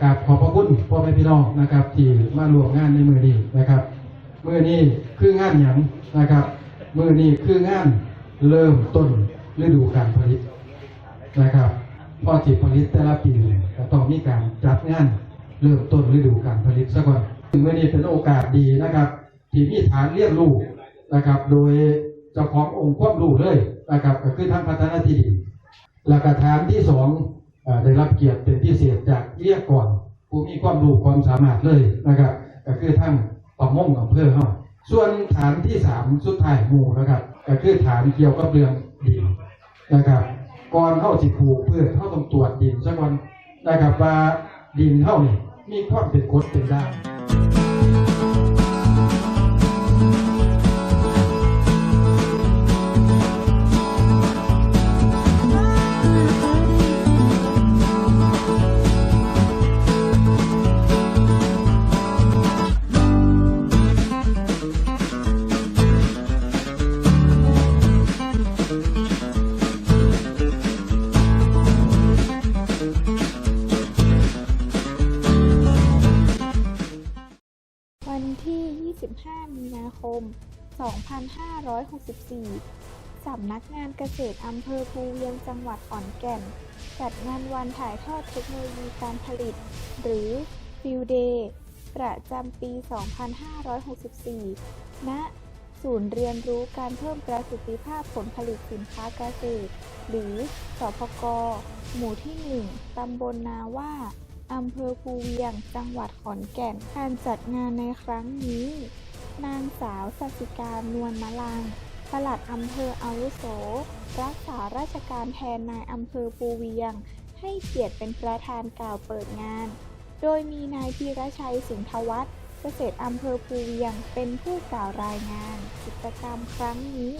กราบขอบพระคุณพ่อแม่พี่น้องนะครับที่มาร่วมงานในมือนี้นะครับมือนี้คืองานหยังนะครับมือนี้คืองานเริ่มต้นฤดูการผลิตนะครับพอจิผลิตแต่ละปีก็ต้องมีการจัดงานเริ่มต้นฤดูการผลิตซะก่อนซึ่งมื่อนี้เป็นโอกาสดีนะครับ ที่มีฐานเรียนรู้นะครับ โดยเจ้าขององค์ความรู้เลยนะครับก็คือทางพัฒนาที่ดินหลักฐานที่สอง ได้รับเกียรติเป็นพิเศษจากเรียกก่อนผู้มีความรู้ความสามารถเลยนะครับ ก็คือทั้งประมงอำเภอเฮาส่วนฐานที่สามสุดท้ายหมู่นะครับ ก็คือฐานเกี่ยวกับเรื่องดินนะครับก่อนเข้าสิปลูกเพืชเข้าต้องตรวจดินสักวันนะครับว่าดินเท่านี่มีความเป็นกรดเป็นด่าง 25 มีนาคม 2564 สำนักงานเกษตรอำเภอภูเวียงจังหวัดขอนแก่น จัดงานวันถ่ายทอดเทคโนโลยีการผลิต หรือ Field Day ประจำปี 2564 ณ ศูนย์เรียนรู้การเพิ่มประสิทธิภาพผลผลิตสินค้าเกษตร หรือสพก หมู่ที่ 1 ตำบลนาว่า อำเภอภูเวียง จังหวัดขอนแก่น การจัดงานในครั้งนี้ นางสาวสัสิการนวลมะลังปลัดอำเภออาวุโส รักษาราชการแทนนายอำเภอภูเวียง ให้เกียรติเป็นประธานกล่าวเปิดงาน โดยมีนายพีรชัยสิงหวัฒน์เกษตรอำเภอภูเวียงเป็นผู้กล่าวรายงาน กิจกรรมครั้งนี้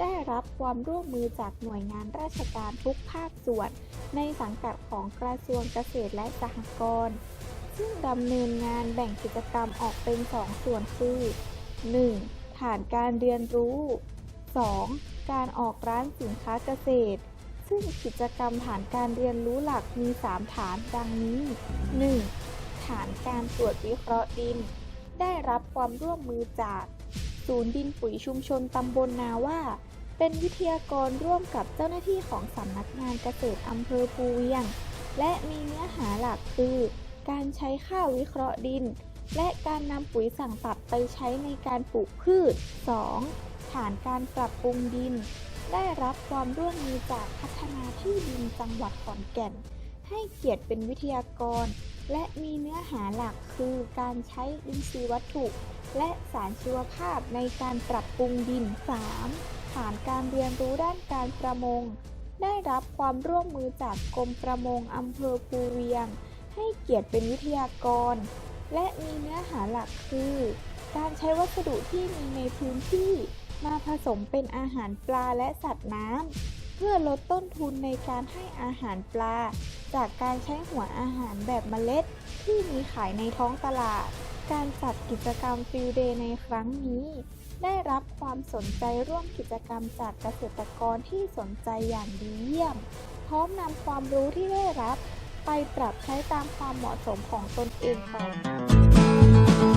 ได้รับความร่วมมือจากหน่วยงานราชการทุกภาคส่วน ในสังกัดของกระทรวงเกษตรและสหกรณ์ซึ่งดำเนินงานแบ่งกิจกรรมออกเป็น 2 ส่วนคือ 1. ฐานการเรียนรู้ 2. การออกร้านสินค้าเกษตร ซึ่งกิจกรรมฐานการเรียนรู้หลักมี 3 ฐานดังนี้ 1. ฐานการตรวจวิเคราะห์ดิน ได้รับความร่วมมือจาก ศูนย์ดินปุ๋ยชุมชนตำบลนาว่า เป็นวิทยากรร่วมกับเจ้าหน้าที่ของสำนักงานเกษตรอำเภอภูเวียง และมีเนื้อหาหลักคือ การใช้ข้าววิเคราะห์ดิน และการนำปุ๋ยสั่งตัดไปใช้ในการปลูกพืช 2. ฐานการปรับปรุงดิน ได้รับความร่วมมือจากพัฒนาที่ดินจังหวัดขอนแก่น ให้เกียรติเป็นวิทยากร และมีเนื้อหาหลักคือการใช้อินทรีย์วัตถุ และสารชีวภาพในการปรับปรุงดิน 3. ฐานการเรียนรู้ด้านการประมง ได้รับความร่วมมือจากกรมประมงอำเภอภูเวียง ให้เกียรติเป็นวิทยากร และมีเนื้อหาหลักคือ การใช้วัสดุที่มีในพื้นที่ มาผสมเป็นอาหารปลาและสัตว์น้ำเพื่อลดต้นทุนในการให้อาหารปลา จากการใช้หัวอาหารแบบเมล็ดที่มีขายในท้องตลาด การจัดกิจกรรมฟิลเดย์ในครั้งนี้ ได้รับความสนใจร่วมกิจกรรมจากเกษตรกรที่สนใจอย่างดีเยี่ยม พร้อมนำความรู้ที่ได้รับ ไปปรับใช้ตามความเหมาะสมของตนเองต่อ